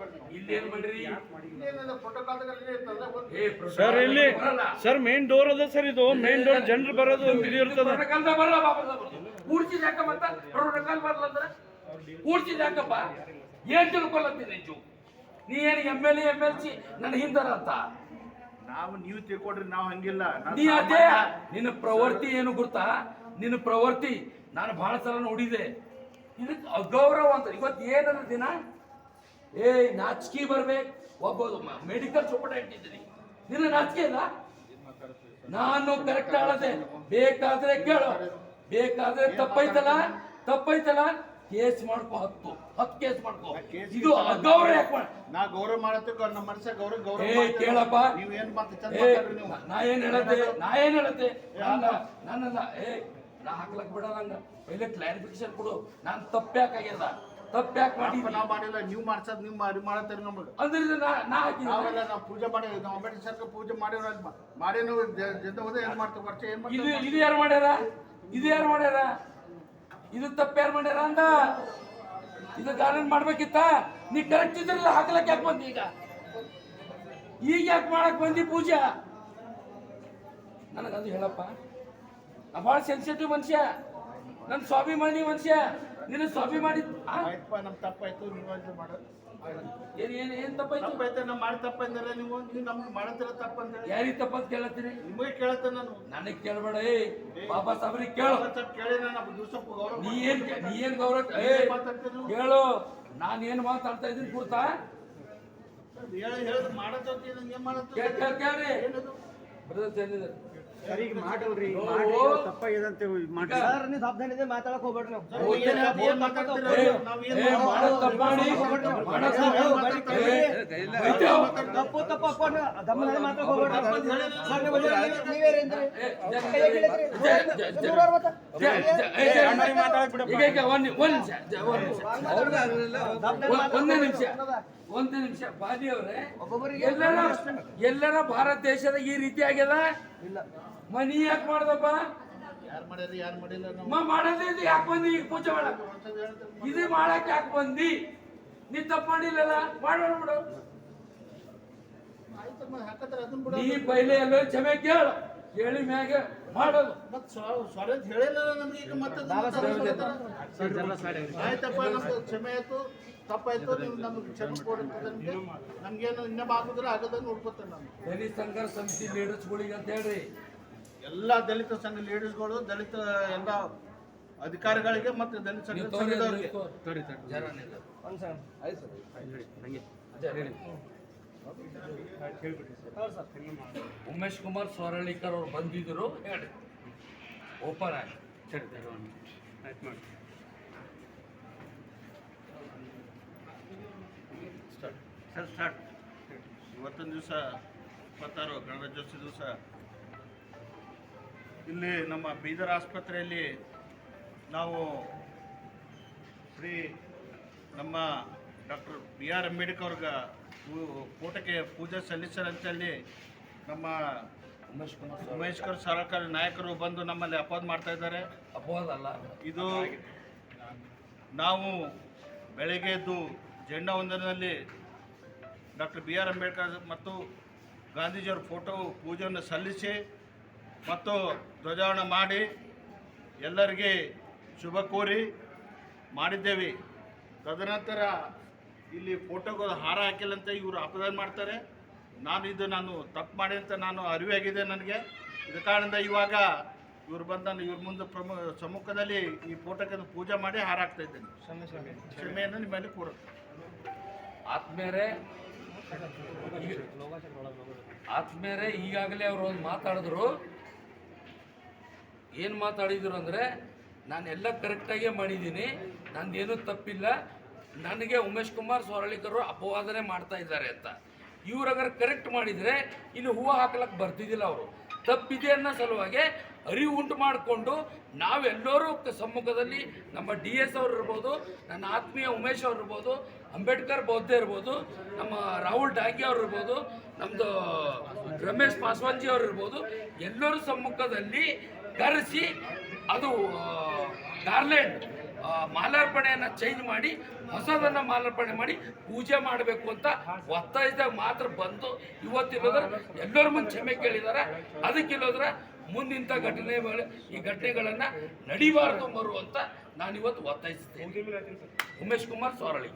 ಮಾಡಿರಿ? ಸರ್ ಇಲ್ಲಿ sir main door ಅದ ಸರ್ ಇದು. ಮೇನ್ ಡೋರ್ ಜನರು ಬರೋದು ಇದು ಇರ್ತದ. ಪ್ರೋಟೋಕಾಲ್ದಾಗ ಬರಲ್ಲ ಬಾಬಾ ಕೂಡ್ಸಿದ ಯಾಕ ಮತ್ತ? ಪ್ರೋಟೋಕಾಲ್ ಬರಲ್ಲ ಅಂದ್ರೆ? ಕೂಡ್ಸಿದ ಯಾಕಪ್ಪ? ಏನ್ ನೀ ಏನ್ M L M L C ನನ್ನ ಹಿಂದರ ಅಂತ. ನಾವು ನೀವು ತಿಳ್ಕೊಡ್ರಿ ನಾವು ಹಂಗಿಲ್ಲ. ನೀ ಅದೇ? ನಿನ್ನ ಪ್ರವೃತ್ತಿ ಏನು ಗೊತ್ತಾ? ನಿನ್ನ ಪ್ರವೃತ್ತಿ ನಾನು ಬಹಳ ಸಲ ನೋಡಿದೆ. ಇದಕ್ಕೆ ಅಗೌರವ ಅಂತ. ಇವತ್ತು ಏನದ ದಿನ? ಏ ನಾಚಿಕೆ ಬರ್ಬೇಕು. ಒಬ್ಬ ಮೆಡಿಕಲ್ ಸೂಪರ್ಟೆಂಟ್ ಇದ್ದೀನಿ. ನಿನ್ನ ನಾಚಿಕೆ ಇಲ್ಲ? ನಾನು ಕರೆಕ್ಟ್ ಆಳದೆ. ಬೇಕಾದ್ರೆ ಕೇಳು. ಬೇಕಾದ್ರೆ ತಪ್ಪೈತಲ್ಲ? ತಪ್ಪೈತಲ್ಲ? ಕೇಸ್ ಮಾಡ್ಕೋ ಹತ್ತು. ಹತ್ತು ಕೇಸ್ ಮಾಡ್ಕೋ. ಇದು ಅಗೌರವ ಯಾಕೆ ನಾ ಗೌರವ ಮಾಡತ್ತೆ ನಮ್ಮ ಮನುಷ್ಯ ಗೌರವ ಗೌರವ ಏ ಕೇಳಪ್ಪ. ನೀವು ಏನ್ ಮಾಡ್ತೀರಿ? ನಾ ಏನ್ ಹೇಳತ್ತೆ? ನಾ ಏನ್ ಹೇಳತ್ತೆ? ನಾನಲ್ಲ ನಾನಲ್ಲ ಏ ನಾ ಹಾಕ್ಲಕ್ ಬಿಡಲ್ಲ ಹಂಗ ಪೈಲೆ ಕ್ಲಾರಿಫಿಕೇಶನ್ ಕೊಡು. ನಾನ್ ತಪ್ಪ್ಯಾಕಾಗ್ಯದ ತಪ್ಪ್ಯಾಕ್ ಯಾಕೆ ಮಾಡಿ ನಾವು ಮಾಡಿಲ್ಲ ನೀವು ಮಾಡ್ಸೋದು ನೀವು ಮಾಡಿ ಮಾಡತ್ತೀರಿ ನಮಗೆ. ಅಂದ್ರೆ ಇದು ನಾ ನಾ ಹಾಕಿದ್ದೀನಿ ನಾವೆಲ್ಲ ನಾವು ಪೂಜೆ ಮಾಡಿ ನಾವು ಅಂಬೇಡ್ಕರ್ ಸರ್ಕಾರ ಪೂಜೆ ಮಾಡಿ ಮಾಡಿ ನಾವು ಜನ ಹೋದ ಏನ್ ಮಾಡ್ತೀವಿ? ವರ್ಷ ಏನ್ ಇದು ಮಾಡ್ತೀವಿ? ಇದು ಯಾರು ಮಾಡ್ಯಾರ? ಇದು ಯಾರು ಮಾಡ್ಯಾರ? ಇದು ತಪ್ಪು ಯಾರು ಮಾಡ್ಯಾರ ಅಂದ? ಇದು ಗಾರ್ಡನ್ ಮಾಡ್ಬೇಕಿತ್ತ? ನೀ ಕರೆಕ್ಟ್ ಇದ್ರಲ್ಲ ಹಾಕ್ಲಕ್ ಯಾಕೆ ಬಂದಿ ಈಗ? ಈಗ ಯಾಕೆ ಮಾಡಕ್ ಬಂದಿ ಪೂಜಾ? ನನಗದು ಹೇಳಪ್ಪ ನಾ ಭಾಳ ಸೆನ್ಸಿಟಿವ್ ಮನುಷ್ಯ. ನನ್ನ ಸ್ವಾಭಿಮಾನಿ ಮನುಷ್ಯ. ನಿನ್ನ ಸ್ವಾಭಿಮಾನಿ ಆ? ಆಯ್ತಪ್ಪ ನಮ್ ತಪ್ಪಾಯ್ತು ನೀವು ಅಂತ ಮಾಡೋದು ಏನ್ ಏನ್ ಏನ್ ತಪ್ಪಾಯ್ತು? ತಪ್ಪಾಯ್ತು ನಮ್ ಮಾಡಿ ತಪ್ಪಂದ್ರೆ ನೀವು ನೀವು ನಮ್ಗೆ ಮಾಡತ್ತಿರ ತಪ್ಪಂದ್ರೆ. ಯಾರಿಗೆ ತಪ್ಪಂತ ಕೇಳತ್ತೀನಿ ನಿಮಗೆ ಕೇಳತ್ತೆ ನಾನು. ನನಗೆ ಕೇಳಬೇಡ ಏ ಬಾಬಾ ಸಾಬ್ರಿಗೆ ಕೇಳು. ಕೇಳಿ ನಾನು ದಿವಸ ಗೌರವ ನೀ ಏನ್ ನೀ ಏನ್ ಗೌರವ ಕೇಳು. ನಾನು ಏನ್ ಮಾತಾಡ್ತಾ ಇದ್ದೀನಿ ಕೂತಾ? ಹೇಳಿ ಹೇಳಿ ಮಾಡತ್ತ ಕೇಳ್ ಕೇಳ್ ಬ್ರದರ್ಸ್ ಏನಿದೆ? ಸರಿಗೆ ಮಾಡಲ್ರಿ. ತಪ್ಪಾಗಿದಂತೆ ಮಾಡಿ ಈಗ- ಸರ್ ನೀವು ಸಾಬ್ದಾನಿದೆ ಮಾತಾಡಕ್ ಹೋಗ್ಬೇಡ್ರಿ ತಪ್ಪು ತಪ್ಪು ದಮ್ಮನೆ ಮಾತಾಡಕ್ ಹೋಗ್ಬೇಡ್ರಿ. ನೀವೇರೇನ್ರಿ ಒಂದ್ ಒಂದ್ ನಿಮಿಷ ಒಂದ್- ನಿಮಿಷ ಬಾದಿ ಅವರೇ ಎಲ್ಲರ ಎಲ್ಲರ ಭಾರತ ದೇಶದ ಈ ರೀತಿ ಆಗ್ಯದ ಇಲ್ಲ ಮನಿ ಯಾಕೆ ಮಾಡ್ದಪ್ಪ ಮಾಡೋದೇ ಇದು ಯಾಕೆ ಬಂದಿ ಈಗ ಪೂಜೆ ಮಾಡಕ್. ಇದು ಮಾಡಕ್ ಯಾಕೆ ಬಂದಿ ನೀ ತಪ್ಪು ಮಾಡಿಲ್ಲಲ್ಲ ಮಾಡೋಣ ಬಿಡು. ನೀ ಪೈಲೆ ಎಲ್ಲೋ ಕ್ಷಮೆ ಕೇಳು ಕೇಳಿ ಮ್ಯಾಗೆ ಮಾಡೋದು ಮತ್ತ್ ಸ್ವ- ಸ್ವರದ್ ಹೇಳಿಲ್ಲ ನಮ್ಗೆ ಈಗ ಮತ್ತೆ ಆಯ್ತಪ್ಪ ನಮ್ದು ಕ್ಷಮೆ ಆಯ್ತು ತಪ್ಪಾಯ್ತು ನೀವು ನಮ್ಗೆ ಕ್ಷಮೆ ಕೊಡುತ್ತದಂತೆ ನಮ್ಗೇನು ಇನ್ನೊಬ್ಬ ಆಗುದಿಲ್ಲ ಆಗದಂಗೆ ನೋಡ್ಕೊತೇನೆ ನಾನು. ದಲಿತ ಸಂಘ ಸಮಿತಿ ಲೀಡರ್ಸ್ಗಳಿಗೆ ಅಂತ ಹೇಳ್ರಿ. ಎಲ್ಲ ದಲಿತ ಸಂಘ ಲೀಡರ್ಸ್ಗಳು ದಲಿತ ಎಲ್ಲ ಅಧಿಕಾರಿಗಳಿಗೆ ಮತ್ತು ದಲಿತ ಸಂಘ ಸಂಘದವರಿಗೆ. ಒಂದ್ ಸರ್ ಹೇಳಿ. ಉಮೇಶ್ ಕುಮಾರ್ ಸ್ವರಳಿಕರ್ ಅವ್ರು ಬಂದಿದ್ರು. ಹೇಳಿ ಓಪನ್ ಆಗಿ ಸರ್ ಸ್ಟಾರ್ಟ್ ಇವತ್ತೊಂದು ದಿವಸ ಇಪ್ಪತ್ತಾರು ಗಣರಾಜ್ಯೋತ್ಸವ ದಿವಸ. ಇಲ್ಲಿ ನಮ್ಮ ಬೀದರ್ ಆಸ್ಪತ್ರೆಯಲ್ಲಿ ನಾವು ಶ್ರೀ ನಮ್ಮ ಡಾಕ್ಟರ್ ಬಿ ಆರ್ ಅಂಬೇಡ್ಕರ್ ಅವ್ರಿಗೆ ಫೋಟೋಕ್ಕೆ ಪೂಜೆ ಸಲ್ಲಿಸರಂತೇಳಿ ನಮ್ಮ ಉಮೇಶ್ ಕುಮಾರ್ ಉಮೇಶ್ಕರ್ ಸರ್ಕಾರ ನಾಯಕರು ಬಂದು ನಮ್ಮಲ್ಲಿ ಅಪವಾದ ಮಾಡ್ತಾ ಇದ್ದಾರೆ. ಅಪವಾದ ಅಲ್ಲ. ಇದು ನಾವು ಬೆಳಗ್ಗೆ ಎದ್ದು ಜೆಂಡಾ ವಂದನದಲ್ಲಿ ಡಾಕ್ಟರ್ ಬಿ ಆರ್ ಅಂಬೇಡ್ಕರ್ ಮತ್ತು ಗಾಂಧೀಜಿಯವ್ರ ಫೋಟೋ ಪೂಜೆಯನ್ನು ಸಲ್ಲಿಸಿ ಮತ್ತು ಧ್ವಜಾರೋಹಣ ಮಾಡಿ ಎಲ್ಲರಿಗೆ ಶುಭ ಕೋರಿ ಮಾಡಿದ್ದೇವೆ. ತದನಂತರ ಇಲ್ಲಿ ಫೋಟೋಗಳು ಹಾರ ಹಾಕಿಲ್ಲ ಅಂತ ಇವರು ಅಪರಾಧ ಮಾಡ್ತಾರೆ. ನಾನು ಇದು ನಾನು ತಪ್ಪು ಮಾಡಿ ಅಂತ ನಾನು ಅರಿವಾಗಿದೆ ನನಗೆ. ಇದ ಕಾರಣದಿಂದ ಇವಾಗ ಇವ್ರು ಬಂದು ನಾನು ಇವ್ರ ಮುಂದೆ ಪ್ರಮು ಸಮ್ಮುಖದಲ್ಲಿ ಈ ಫೋಟೋಕ್ಕೆ ಪೂಜೆ ಮಾಡಿ ಹಾರ ಹಾಕ್ತಾ ಇದ್ದೇನೆ. ಕ್ಷಮೆಯನ್ನು ನಿಮ್ಮಲ್ಲಿ ಕೂಡ ಆತ್ಮೇರೆ ಆತ್ಮೇರೆ ಈಗಾಗಲೇ ಅವರು ಒಂದು ಮಾತಾಡಿದ್ರು. ಏನು ಮಾತಾಡಿದ್ರು ಅಂದರೆ ನಾನೆಲ್ಲ ಕರೆಕ್ಟಾಗೇ ಮಾಡಿದ್ದೀನಿ. ನಂದೇನು ತಪ್ಪಿಲ್ಲ. ನನಗೆ ಉಮೇಶ್ ಕುಮಾರ್ ಸ್ವರಳಿಕರು ಅಪವಾದನೆ ಮಾಡ್ತಾ ಇದ್ದಾರೆ ಅಂತ. ಇವ್ರಗರ್ ಕರೆಕ್ಟ್ ಮಾಡಿದರೆ ಇಲ್ಲಿ ಹೂವು ಹಾಕ್ಲಕ್ಕೆ ಬರ್ತಿದ್ದಿಲ್ಲ ಅವರು. ತಪ್ಪಿದೆ ಅನ್ನೋ ಸಲುವಾಗಿ ಅರಿವು ಉಂಟು ಮಾಡಿಕೊಂಡು ನಾವೆಲ್ಲರೂ ಸಮ್ಮುಖದಲ್ಲಿ ನಮ್ಮ ಡಿ ಎಸ್ ಅವ್ರು ಇರ್ಬೋದು, ನನ್ನ ಆತ್ಮೀಯ ಉಮೇಶ್ ಅವ್ರು ಇರ್ಬೋದು, ಅಂಬೇಡ್ಕರ್ ಬೌದ್ಧ ಇರ್ಬೋದು, ನಮ್ಮ ರಾಹುಲ್ ಡಾಂಗಿ ಅವ್ರು ಇರ್ಬೋದು ನಮ್ಮದು ರಮೇಶ್ ಪಾಸ್ವಾನ್ಜಿ ಅವ್ರು ಇರ್ಬೋದು, ಎಲ್ಲರೂ ಸಮ್ಮುಖದಲ್ಲಿ ಕರೆಸಿ ಅದು ಗಾರ್ಲೆಂಡ್ ಮಾಲಾರ್ಪಣೆಯನ್ನು ಚೇಂಜ್ ಮಾಡಿ ಹೊಸದನ್ನು ಮಾಲಾರ್ಪಣೆ ಮಾಡಿ ಪೂಜೆ ಮಾಡಬೇಕು ಅಂತ ಒತ್ತಾಯಿಸಿದಾಗ ಮಾತ್ರ ಬಂದು ಇವತ್ತಿಲ್ಲದ್ರೆ ಎಲ್ಲರ ಮುಂದೆ ಕ್ಷಮೆ ಕೇಳಿದ್ದಾರೆ. ಅದಕ್ಕಿಲ್ಲದ್ರೆ ಮುಂದಿಂಥ ಘಟನೆಗಳು ಈ ಘಟನೆಗಳನ್ನು ನಡಿಬಾರದು ಬರು ಅಂತ ನಾನು ಇವತ್ತು ಒತ್ತಾಯಿಸುತ್ತೇನೆ ಉಮೇಶ್ ಕುಮಾರ್ ಸೋರಳಿಕ